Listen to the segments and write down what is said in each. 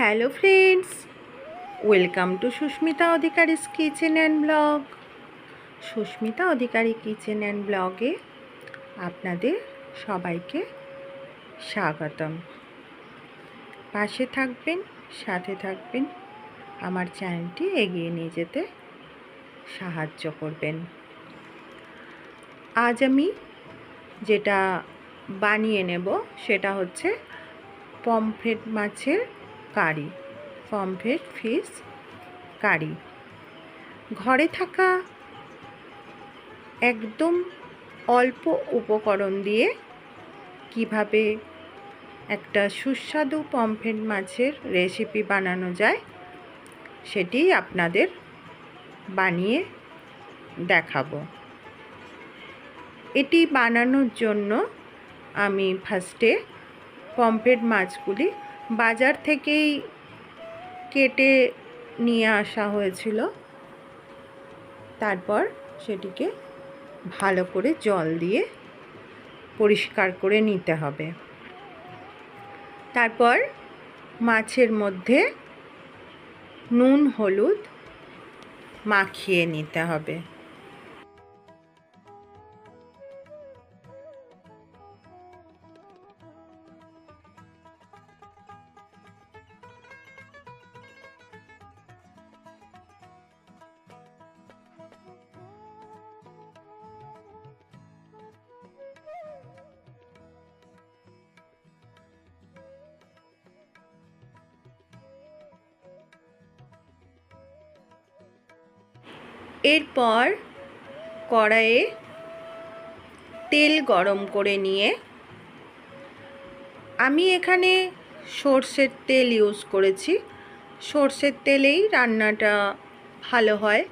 Hello friends, welcome to Susmita Adhikari's kitchen and blog. Susmita Adhikari kitchen and ব্লগে আপনাদের সবাইকে স্বাগতম। পাশে থাকবেন, সাথে থাকবেন, আমার চ্যানেলটি এগিয়ে নিয়ে যেতে সাহায্য করবেন। আজ আমি যেটা বানিয়ে নেব সেটা হচ্ছে পমফ্রেট মাছের কারি, পমফ্রেট, ফিশ কারি। ঘরে থাকা একদম অল্প উপকরণ দিয়ে কীভাবে একটা সুস্বাদু পমফ্রেট মাছের রেসিপি বানানো যায়, সেটি আপনাদের বানিয়ে দেখাবো। এটি বানানোর জন্য আমি ফার্স্টে পমফ্রেট মাছগুলি বাজার থেকেই কেটে নিয়ে আসা হয়েছিল। তারপর সেটিকে ভালো করে জল দিয়ে পরিষ্কার করে নিতে হবে। তারপর মাছের মধ্যে নুন, হলুদ মাখিয়ে নিতে হবে। এরপর কড়াইয়ে তেল গরম করে নিয়ে আমি এখানে সর্ষের তেল ইউজ করেছি। সর্ষের তেলেই রান্নাটা ভালো হয়।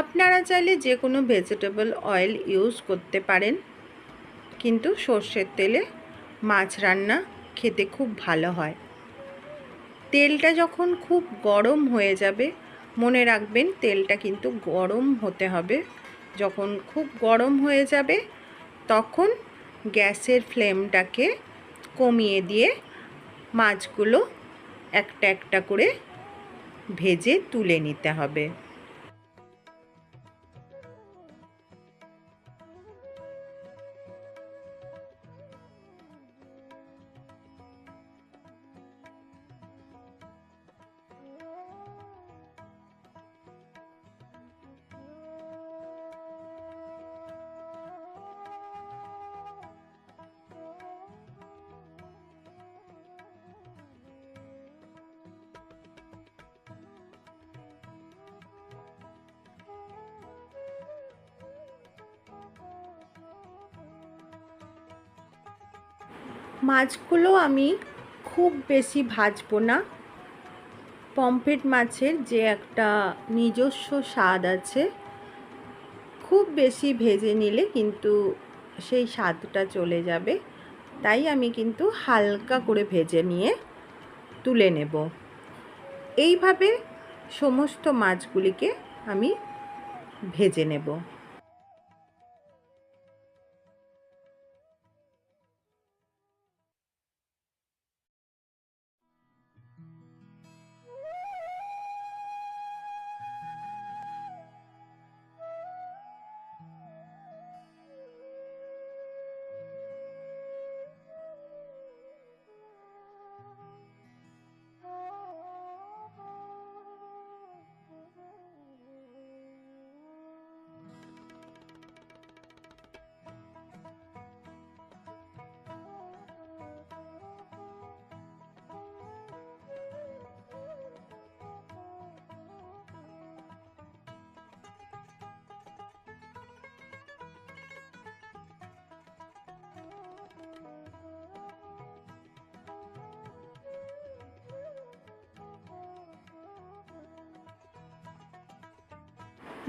আপনারা চাইলে যে কোনো ভেজিটেবল অয়েল ইউজ করতে পারেন। কিন্তু সর্ষের তেলে মাছ রান্না খেতে খুব ভালো হয়। তেলটা যখন খুব গরম হয়ে যাবে মনে রাখবেন, তেলটা কিন্তু গরম হতে হবে। যখন খুব গরম হয়ে যাবে, তখন গ্যাসের ফ্লেমটাকে কমিয়ে দিয়ে মাছগুলো একটা একটা করে ভেজে তুলে নিতে হবে। মাছগুলো আমি খুব বেশি ভাজবো না। পমফ্রেট মাছের যে একটা নিজস্ব স্বাদ আছে, খুব বেশি ভেজে নিলে কিন্তু সেই স্বাদটা চলে যাবে। তাই আমি কিন্তু হালকা করে ভেজে নিয়ে তুলে নেব। এইভাবে সমস্ত মাছগুলিকে আমি ভেজে নেব।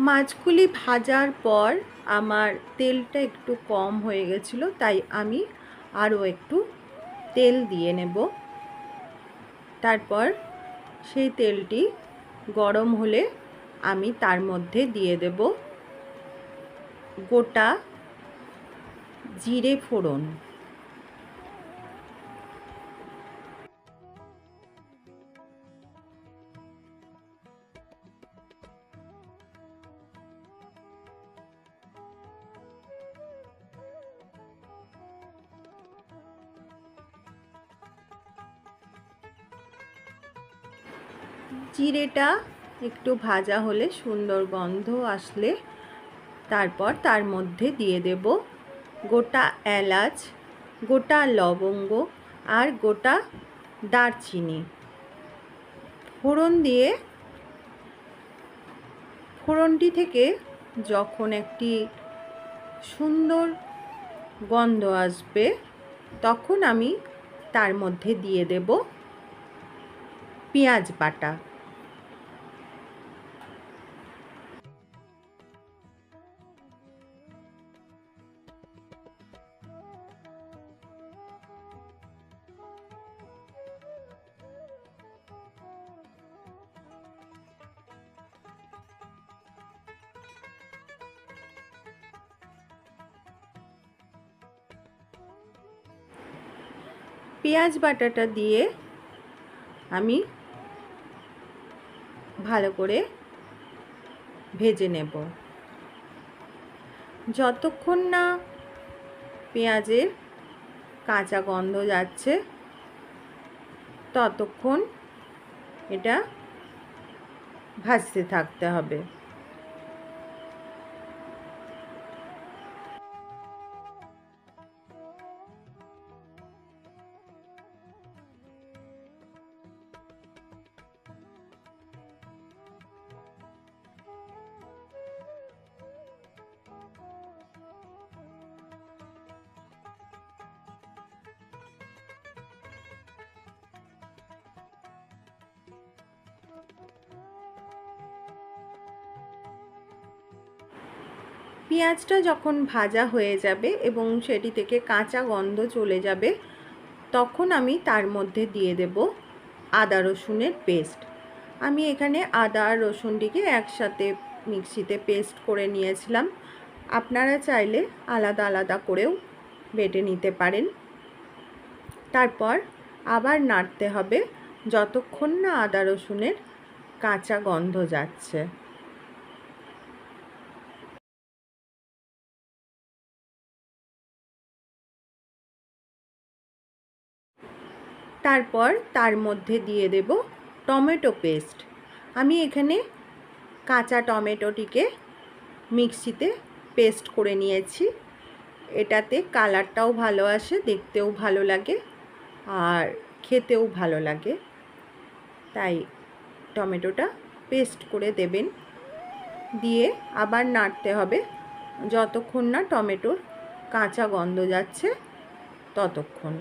মাছগুলি ভাজার পর আমার তেলটা একটু কম হয়ে গেছিল, তাই আমি আরও একটু তেল দিয়ে নেব। তারপর সেই তেলটি গরম হলে আমি তার মধ্যে দিয়ে দেব গোটা জিরে ফোড়ন। জিরেটা একটু ভাজা হলে সুন্দর গন্ধ আসলে। তারপর তার মধ্যে দিয়ে দেব গোটা এলাচ, গোটা লবঙ্গ আর গোটা দারচিনি। ফোড়ন দিয়ে, ফোড়নটি থেকে যখন একটি সুন্দর গন্ধ আসবে, তখন আমি তার মধ্যে দিয়ে দেব পেঁয়াজ বাটা। পেঁয়াজ বাটাটা দিয়ে আমি ভালো করে ভেজে নেব। যতক্ষণ না পেঁয়াজের কাঁচা গন্ধ যাচ্ছে, ততক্ষণ এটা ভাজতে থাকতে হবে। পেঁয়াজটা যখন ভাজা হয়ে যাবে এবং সেটি থেকে কাঁচা গন্ধ চলে যাবে, তখন আমি তার মধ্যে দিয়ে দেব আদা রসুনের পেস্ট। আমি এখানে আদা আর রসুনটিকে একসাথে মিক্সিতে পেস্ট করে নিয়েছিলাম। আপনারা চাইলে আলাদা আলাদা করেও বেটে নিতে পারেন। তারপর আবার নাড়তে হবে যতক্ষণ না আদা রসুনের কাঁচা গন্ধ যাচ্ছে। তারপর তার মধ্যে দিয়ে দেব টমেটো পেস্ট। আমি এখানে কাঁচা টমেটোটিকে মিক্সিতে পেস্ট করে নিয়েছি। এটাতে কালারটাও ভালো আসে, দেখতেও ভালো লাগে আর খেতেও ভালো লাগে। তাই টমেটোটা পেস্ট করে দেবেন। দিয়ে আবার নাড়তে হবে। যতক্ষণ না টমেটোর কাঁচা গন্ধ যাচ্ছে, ততক্ষণ।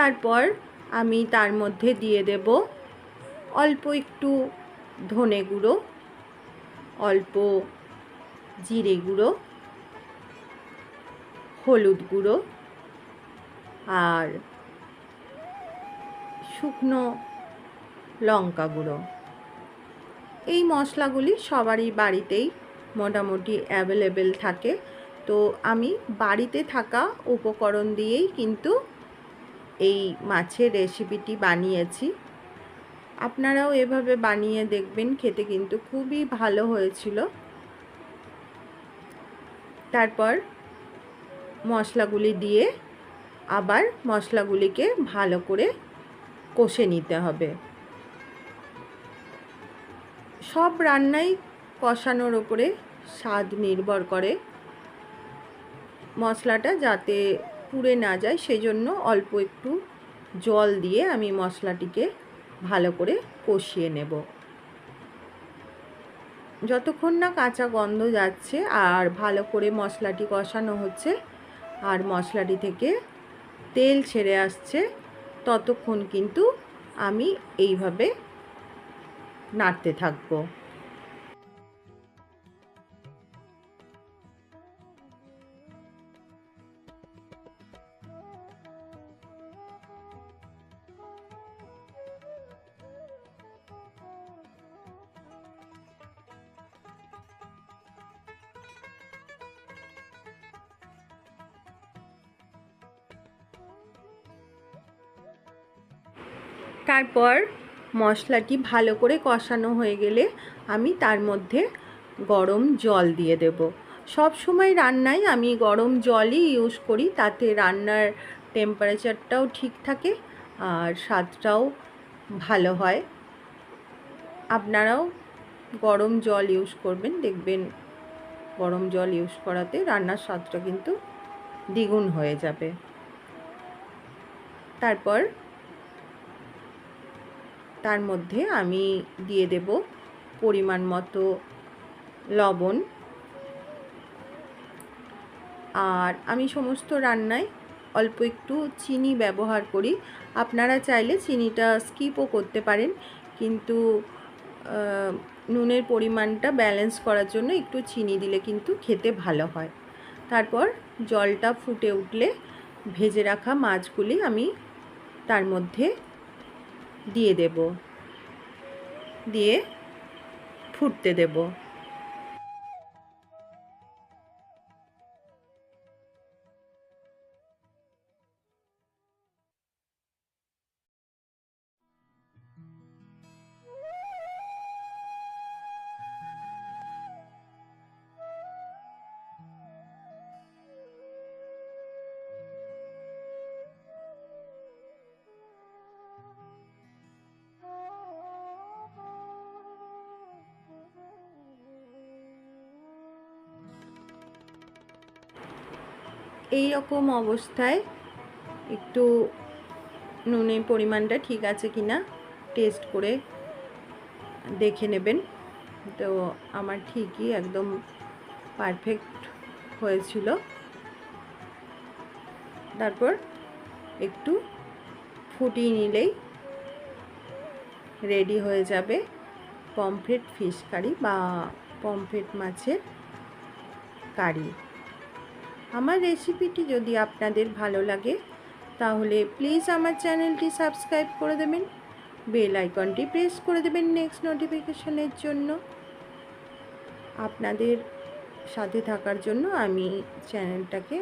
তারপর আমি তার মধ্যে দিয়ে দেব অল্প একটু ধনে গুঁড়ো, অল্প জিরে গুঁড়ো, হলুদ গুঁড়ো আর শুকনো লঙ্কা গুঁড়ো। এই মশলাগুলি সবারই বাড়িতেই মোটামুটি অ্যাভেলেবেল থাকে। তো আমি বাড়িতে থাকা উপকরণ দিয়েই কিন্তু এই মাছের রেসিপিটি বানিয়েছি। আপনারাও এভাবে বানিয়ে দেখবেন, খেতে কিন্তু খুবই ভালো হয়েছিল। তারপর মশলাগুলি দিয়ে আবার মশলাগুলিকে ভালো করে কষে নিতে হবে। সব রান্নাই কষানোর ওপরে স্বাদ নির্ভর করে। মশলাটা যাতে পুড়ে না যায়, সেজন্য অল্প একটু জল দিয়ে আমি মশলাটিকে ভালো করে কষিয়ে নেব। যতক্ষণ না কাঁচা গন্ধ যাচ্ছে আর ভালো করে মশলাটি কষানো হচ্ছে আর মশলাটি থেকে তেল ছেড়ে আসছে, ততক্ষণ কিন্তু আমি এইভাবে নাড়তে থাকব। তারপর মশলাটি ভালো করে কষানো হয়ে গেলে আমি তার মধ্যে গরম জল দিয়ে দেব। সব সময় রান্নায় আমি গরম জলই ইউজ করি, তাতে রান্নার টেম্পারেচারটাও ঠিক থাকে আর স্বাদটাও ভালো হয়। আপনারাও গরম জল ইউজ করবেন, দেখবেন গরম জল ইউজ করাতে রান্নার স্বাদটা কিন্তু দ্বিগুণ হয়ে যাবে। তারপর তার মধ্যে আমি দিয়ে দেব পরিমাণ মতো লবণ। আর আমি সমস্ত রান্নায় অল্প একটু চিনি ব্যবহার করি। আপনারা চাইলে চিনিটা স্কিপও করতে পারেন, কিন্তু নুনের পরিমাণটা ব্যালেন্স করার জন্য একটু চিনি দিলে কিন্তু খেতে ভালো হয়। তারপর জলটা ফুটে উঠলে ভেজে রাখা মাছগুলি আমি তার মধ্যে দিয়ে দেব। দিয়ে ফুটতে দেব। এই রকম অবস্থায় একটু নুনের পরিমাণটা ঠিক আছে কি না টেস্ট করে দেখে নেবেন। তো আমার ঠিকই একদম পারফেক্ট হয়েছিল। তারপর একটু ফুটিয়ে নিলেই রেডি হয়ে যাবে পমফ্রেট ফিশ কারি বা পমফ্রেট মাছের কারি আমার রেসিপিটি যদি আপনাদের ভালো লাগে, তাহলে প্লিজ আমার চ্যানেলটি সাবস্ক্রাইব করে দেবেন। বেল আইকনটি প্রেস করে দেবেন নেক্সট নোটিফিকেশনের জন্য। আপনাদের সাথে থাকার জন্য আমি চ্যানেলটাকে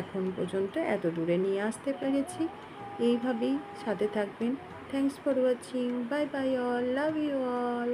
এখন পর্যন্ত এত দূরে নিয়ে আসতে পেরেছি। এইভাবেই সাথে থাকবেন। Thanks for watching bye bye all love you all